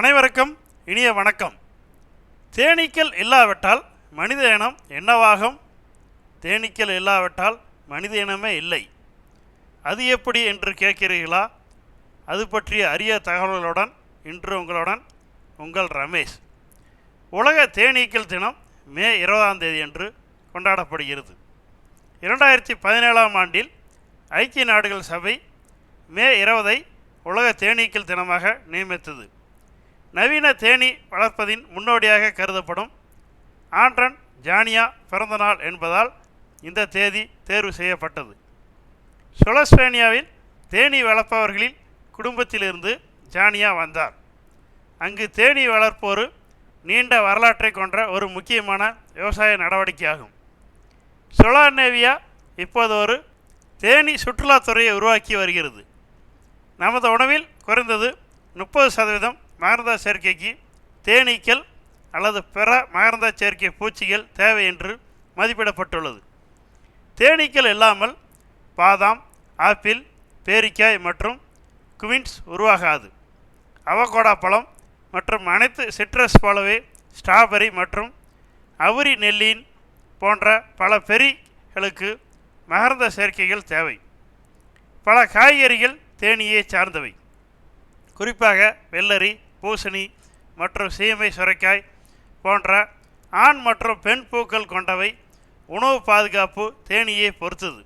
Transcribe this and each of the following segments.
அனைவருக்கும் இனிய வணக்கம். தேனீக்கள் இல்லாவிட்டால் மனித இனம் என்னவாகும்? தேனீக்கள் இல்லாவிட்டால் மனித இனமே இல்லை. அது எப்படி என்று கேட்கிறீர்களா? அது பற்றிய அரிய தகவல்களுடன் இன்று உங்களுடன் உங்கள் ரமேஷ். உலக தேனீக்கள் தினம் மே இருபதாம் தேதி அன்று கொண்டாடப்படுகிறது. இரண்டாயிரத்தி பதினேழாம் ஆண்டில் ஐக்கிய நாடுகள் சபை மே இருபதை உலக தேனீக்கள் தினமாக நியமித்தது. நவீன தேனீ வளர்ப்பதின் முன்னோடியாக கருதப்படும் ஆண்ட்ரன் ஜானியா பிறந்தநாள் என்பதால் இந்த தேதி தேர்வு செய்யப்பட்டது. சொலஸ்பேனியாவில் தேனீ வளர்ப்பவர்களின் குடும்பத்திலிருந்து ஜானியா வந்தார். அங்கு தேனீ வளர்ப்போர் நீண்ட வரலாற்றை கொண்ட ஒரு முக்கியமான விவசாய நடவடிக்கையாகும். சொலானேவியா இப்போது ஒரு தேனீ சுற்றுலாத்துறையை உருவாக்கி வருகிறது. நமது உணவில் குறைந்தது முப்பது சதவீதம் மகரந்த சேர்க்கைக்கு தேனீக்கள் அல்லது பிற மகரந்த சேர்க்கை பூச்சிகள் தேவை என்று மதிப்பிடப்பட்டுள்ளது. தேனீக்கள் இல்லாமல் பாதாம் ஆப்பிள் பேரிக்காய் மற்றும் குவின்ஸ் உருவாகாது. அவகோடா பழம் மற்றும் அனைத்து சிட்ரஸ் போலவே ஸ்ட்ராபெரி மற்றும் அவுரி நெல்லின் போன்ற பல பெரிகளுக்கு மகரந்த சேர்க்கைகள் தேவை. பல காய்கறிகள் தேனியை சார்ந்தவை. குறிப்பாக வெள்ளரி பூசணி மற்றும் சீமை சுரைக்காய் போன்ற ஆண் மற்றும் பெண் பூக்கள் கொண்டவை உணவு பாதுகாப்பு தேனீயை பொறுத்தது.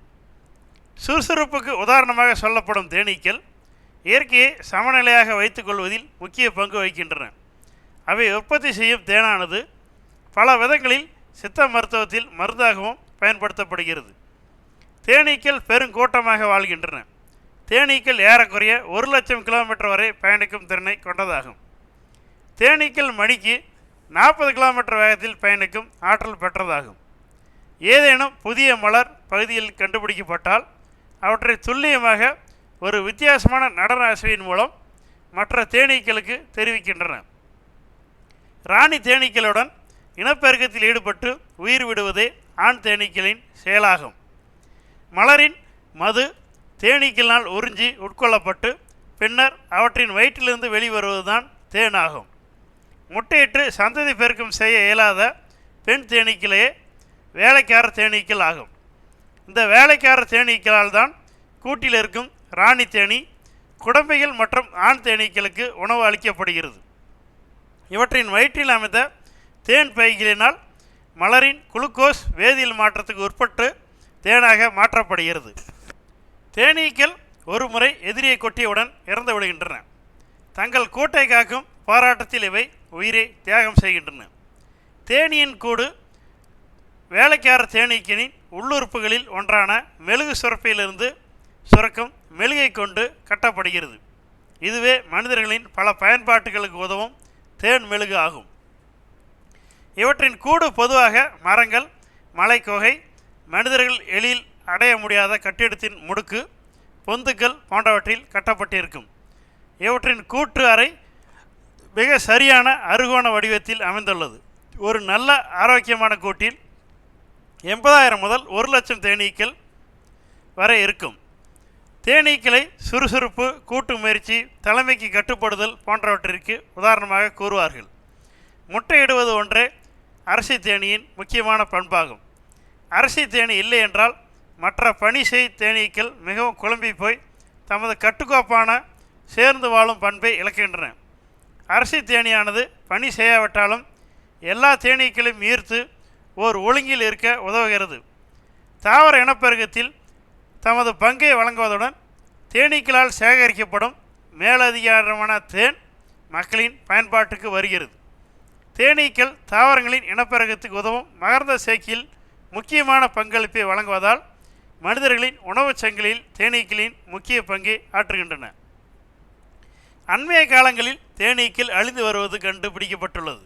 சுறுசுறுப்புக்கு உதாரணமாக சொல்லப்படும் தேனீக்கள் இயற்கையை சமநிலையாக வைத்துக்கொள்வதில் முக்கிய பங்கு வகிக்கின்றன. அவை உற்பத்தி செய்யும் தேனானது பல விதங்களில் சித்த மருத்துவத்தில் மருந்தாகவும் பயன்படுத்தப்படுகிறது. தேனீக்கள் பெருங்கூட்டமாக வாழ்கின்றன. தேனீக்கள் ஏறக்குறைய ஒரு லட்சம் கிலோமீட்டர் வரை பயணிக்கும் திறனை கொண்டதாகும். தேனீக்கள் மணிக்கு நாற்பது கிலோமீட்டர் வேகத்தில் பயணிக்கும் ஆற்றல் பெற்றதாகும். ஏதேனும் புதிய மலர் பகுதியில் கண்டுபிடிக்கப்பட்டால் அவற்றை துல்லியமாக ஒரு வித்தியாசமான நடன அசைவின் மூலம் மற்ற தேனீக்களுக்கு தெரிவிக்கின்றன. ராணி தேனீக்களுடன் இனப்பெருக்கத்தில் ஈடுபட்டு உயிர் விடுவதே ஆண் தேனீக்களின் செயலாகும். மலரின் மது தேனீக்களால் உறிஞ்சி உட்கொள்ளப்பட்டு பின்னர் அவற்றின் வயிற்றிலிருந்து வெளிவருவதுதான் தேனாகும் முட்டையிட்டு சந்ததி பெருக்கம் செய்ய இயலாத பெண் தேனீக்களே வேலைக்கார தேனீக்கள் ஆகும். இந்த வேலைக்கார தேனீக்களால் தான் கூட்டில் இருக்கும் ராணி தேனீ குடம்பைகள் மற்றும் ஆண் தேனீக்களுக்கு உணவு அளிக்கப்படுகிறது. இவற்றின் வயிற்றில் அமைந்த தேன் பைகளினால் மலரின் குளுக்கோஸ் வேதியியல் மாற்றத்துக்கு உட்பட்டு தேனாக மாற்றப்படுகிறது. தேனீக்கள் ஒரு முறை எதிரியை கொட்டியவுடன் இறந்து விடுகின்றன. தங்கள் கூட்டை காக்கும் போராட்டத்தில் இவை உயிரை தியாகம் செய்கின்றன. தேனியின் கூடு வேலைக்கார தேனீக்கினின் உள்ளுறுப்புகளில் ஒன்றான மெழுகு சுரப்பியிலிருந்து சுரக்கும் மெழுகை கொண்டு கட்டப்படுகிறது. இதுவே மனிதர்களின் பல பயன்பாட்டுகளுக்கு உதவும் தேன் மெழுகு ஆகும். இவற்றின் கூடு பொதுவாக மரங்கள் மலைக்கோகை மனிதர்கள் எளில் அடைய முடியாத கட்டிடத்தின் முடுக்கு பொந்துக்கள் போன்றவற்றில் கட்டப்பட்டிருக்கும். இவற்றின் கூற்று அறை மிக சரியான அறுகோண வடிவத்தில் அமைந்துள்ளது. ஒரு நல்ல ஆரோக்கியமான கூட்டில் எண்பதாயிரம் முதல் ஒரு லட்சம் தேனீக்கள் வரை இருக்கும். தேனீக்களை சுறுசுறுப்பு கூட்டு முயற்சி தலைமைக்கு கட்டுப்படுதல் போன்றவற்றிற்கு உதாரணமாக கூறுவார்கள். முட்டையிடுவது ஒன்றே அரசி தேனியின் முக்கியமான பண்பாகும். அரசி தேனி இல்லை என்றால் மற்ற பனி செய் தேனீக்கள் மிகவும் குழம்பி போய் தமது கட்டுக்கோப்பான சேர்ந்து வாழும் பண்பை இழக்கின்றன. அரசி தேனியானது பணி செய்யாவிட்டாலும் எல்லா தேனீக்களையும் ஈர்த்து ஓர் ஒழுங்கில் இருக்க உதவுகிறது. தாவர இனப்பெருக்கத்தில் தமது பங்கை வழங்குவதுடன் தேனீக்களால் சேகரிக்கப்படும் மேலதிகாரமான தேன் மக்களின் பயன்பாட்டுக்கு வருகிறது. தேனீக்கள் தாவரங்களின் இனப்பெருக்கத்துக்கு உதவும் மகர்ந்த சேக்கில் முக்கியமான பங்களிப்பை வழங்குவதால் மனிதர்களின் உணவுச் சங்கிலியில் தேனீக்களின் முக்கிய பங்கை ஆற்றுகின்றன. அண்மைய காலங்களில் தேனீக்கள் அழிந்து வருவது கண்டுபிடிக்கப்பட்டுள்ளது.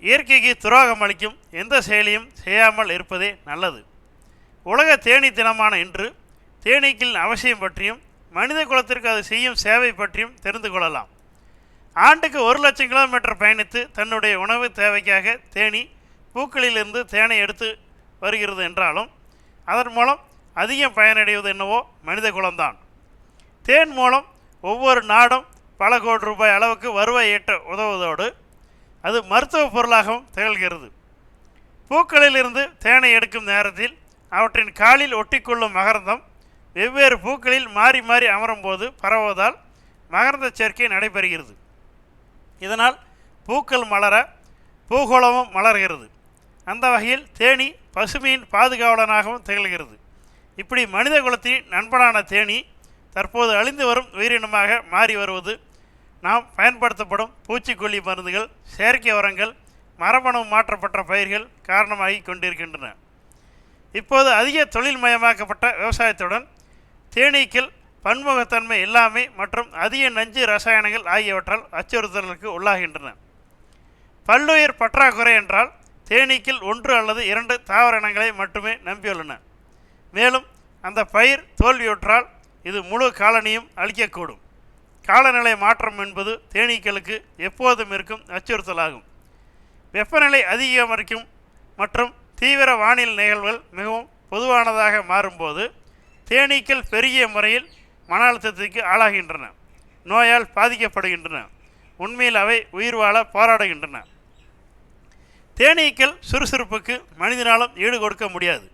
இயற்கைக்கு துரோகம் அளிக்கும் எந்த செயலையும் செய்யாமல் இருப்பதே நல்லது. உலக தேனீ தினமான இன்று தேனீக்களின் அவசியம் பற்றியும் மனித குலத்திற்கு அது செய்யும் சேவை பற்றியும் தெரிந்து கொள்ளலாம். ஆண்டுக்கு ஒரு லட்சம் கிலோமீட்டர் பயணித்து தன்னுடைய உணவு தேவைக்காக தேனி பூக்களிலிருந்து தேனை எடுத்து வருகிறது என்றாலும் அதன் மூலம் அதிகம் பயனடைவது என்னவோ மனித குலம்தான். தேன் மூலம் ஒவ்வொரு நாடும் பல கோடி ரூபாய் அளவுக்கு வருவாய் ஈட்ட உதவுவதோடு அது மருத்துவ பொருளாகவும் திகழ்கிறது. பூக்களிலிருந்து தேனை எடுக்கும் நேரத்தில் அவற்றின் காலில் ஒட்டிக்கொள்ளும் மகரந்தம் வெவ்வேறு பூக்களில் மாறி மாறி அமரும்போது பரவுவதால் மகரந்த சேர்க்கை நடைபெறுகிறது. இதனால் பூக்கள் மலர பூகோளமும் மலர்கிறது. அந்த வகையில் தேனி பசுமையின் பாதுகாவலனாகவும் திகழ்கிறது. இப்படி மனித குலத்தின் நண்பனான தேனி தற்போது அழிந்து வரும் உயிரினமாக மாறி வருவது. நாம் பயன்படுத்தப்படும் பூச்சிக்கொல்லி மருந்துகள் செயற்கை உரங்கள் மரபணு மாற்றப்பட்ட பயிர்கள் காரணமாகி கொண்டிருக்கின்றன. இப்போது அதிக தொழில்மயமாக்கப்பட்ட விவசாயத்துடன் தேனீக்கள் பன்முகத்தன்மை இல்லாமை மற்றும் அதிக நஞ்சு ரசாயனங்கள் ஆகியவற்றால் அச்சுறுத்தலுக்கு உள்ளாகின்றன. பல்லுயிர் பற்றாக்குறை என்றால் தேனீக்கள் ஒன்று அல்லது இரண்டு தாவர இனங்களை மட்டுமே நம்பியுள்ளன. மேலும் அந்த பயிர் தோல்வியுற்றால் இது முழு காலனியும் அழிக்கக்கூடும். காலநிலை மாற்றம் என்பது தேனீக்களுக்கு எப்போதும் இருக்கும் அச்சுறுத்தலாகும். வெப்பநிலை அதிகரிக்கும் மற்றும் தீவிர வானிலை நிகழ்வுகள் மிகவும் பொதுவானதாக மாறும்போது தேனீக்கள் பெருகிய முறையில் மன அழுத்தத்திற்கு ஆளாகின்றன. நோயால் பாதிக்கப்படுகின்றன. உண்மையில் அவை உயிர் வாழ போராடுகின்றன. தேனீக்கள் சுறுசுறுப்புக்கு மனிதனாலும் ஈடு கொடுக்க முடியாது.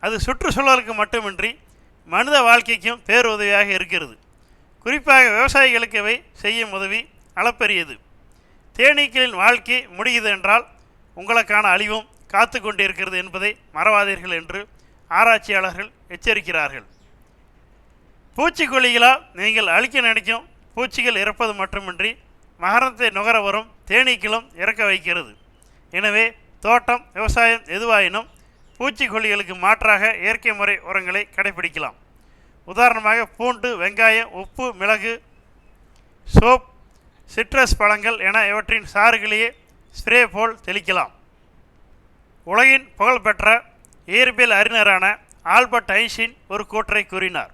அது சுற்றுச்சூழலுக்கு மட்டுமின்றி மனித வாழ்க்கைக்கும் பேருதவியாக இருக்கிறது. குறிப்பாக விவசாயிகளுக்கு இவை செய்யும் உதவி அளப்பெரியது. தேனீக்களின் வாழ்க்கை முடியுது என்றால் உங்களுக்கான அழிவும் காத்து கொண்டிருக்கிறது என்பதை மறவாதீர்கள் என்று ஆராய்ச்சியாளர்கள் எச்சரிக்கிறார்கள். பூச்சிக்கொல்லிகளால் நீங்கள் அழிக்க நினைக்கும் பூச்சிகள் இறப்பது மட்டுமின்றி மகரத்தை நுகர வரும் தேனீக்களும் இறக்க வைக்கிறது. எனவே தோட்டம் விவசாயம் எதுவாயினும் பூச்சிக்கொல்லிகளுக்கு மாற்றாக இயற்கை முறை உரங்களை கடைபிடிக்கலாம். உதாரணமாக பூண்டு வெங்காயம் உப்பு மிளகு சோப் சிட்ரஸ் பழங்கள் என இவற்றின் சாறுகளையே ஸ்ப்ரே போல் தெளிக்கலாம். உலகின் புகழ்பெற்ற இயற்பியல் அறிஞரான ஆல்பர்ட் ஐன்ஸ்டீன் ஒரு கூற்றை கூறினார்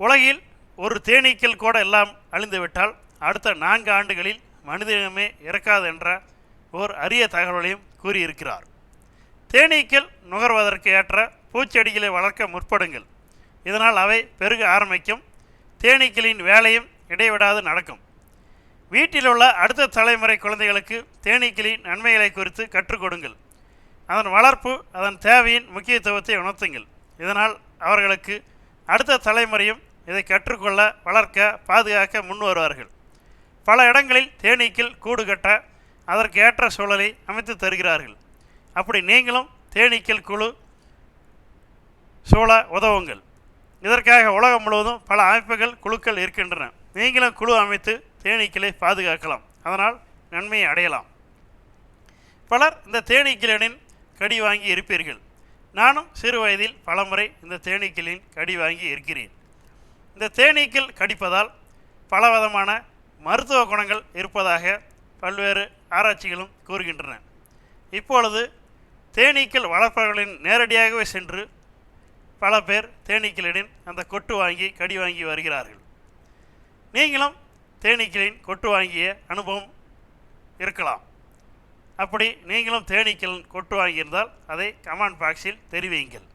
உலகில் ஒரு தேனீக்கள் கூட எல்லாம் அழிந்துவிட்டால் அடுத்த நான்கு ஆண்டுகளில் மனிதனமே இறக்காது என்ற ஓர் அரிய தகவலையும் கூறியிருக்கிறார். தேனீக்கள் நுகர்வதற்கு ஏற்ற பூச்செடிகளை வளர்க்க முற்படுங்கள். இதனால் அவை பெருக ஆரம்பிக்கும். தேனீக்களின் வேலையும் இடைவிடாது நடக்கும். வீட்டில் உள்ள அடுத்த தலைமுறை குழந்தைகளுக்கு தேனீக்களின் நன்மைகளை குறித்து கற்றுக் கொடுங்கள். அதன் வளர்ப்பு அதன் தேவையின் முக்கியத்துவத்தை உணர்த்துங்கள். இதனால் அவர்களுக்கு அடுத்த தலைமுறையும் இதை கற்றுக்கொள்ள வளர்க்க பாதுகாக்க முன் வருவார்கள். பல இடங்களில் தேனீக்கள் கூடு கட்ட அதற்கு ஏற்ற சூழலை அமைத்து தருகிறார்கள். அப்படி நீங்களும் தேனீக்கள் குழு சூழ உதவுங்கள். இதற்காக உலகம் முழுவதும் பல அமைப்புகள் குழுக்கள் இருக்கின்றன. நீங்களும் குழு அமைத்து தேனீக்களை பாதுகாக்கலாம். அதனால் நன்மையை அடையலாம். பலர் இந்த தேனீக்களின் கடி வாங்கி இருப்பீர்கள். நானும் சிறு வயதில் பலமுறை இந்த தேனீக்களின் கடி வாங்கி இருக்கிறேன். இந்த தேனீக்கள் கடிப்பதால் பலவிதமான மருத்துவ குணங்கள் இருப்பதாக பல்வேறு ஆராய்ச்சிகளும் கூறுகின்றன. இப்பொழுது தேனீக்கள் வளர்ப்பவர்களின் நேரடியாகவே சென்று பல பேர் தேனீக்களிடம் அந்த கொட்டு வாங்கி கடி வாங்கி வருகிறார்கள். நீங்களும் தேனீக்களின் கொட்டு வாங்கிய அனுபவம் இருக்கலாம். அப்படி நீங்களும் தேனீக்கள் கொட்டு வாங்கியிருந்தால் அதை கமெண்ட் பாக்ஸில் தெரிவியுங்கள்.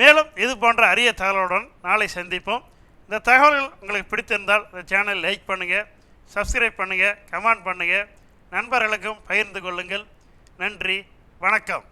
மேலும் இது போன்ற அரிய தகவலுடன் நாளை சந்திப்போம். இந்த தகவல்கள் உங்களுக்கு பிடித்திருந்தால் இந்த சேனல் லைக் பண்ணுங்கள் சப்ஸ்கிரைப் பண்ணுங்கள் கமெண்ட் பண்ணுங்கள் நண்பர்களுக்கும் பகிர்ந்து கொள்ளுங்கள். நன்றி. வணக்கம்.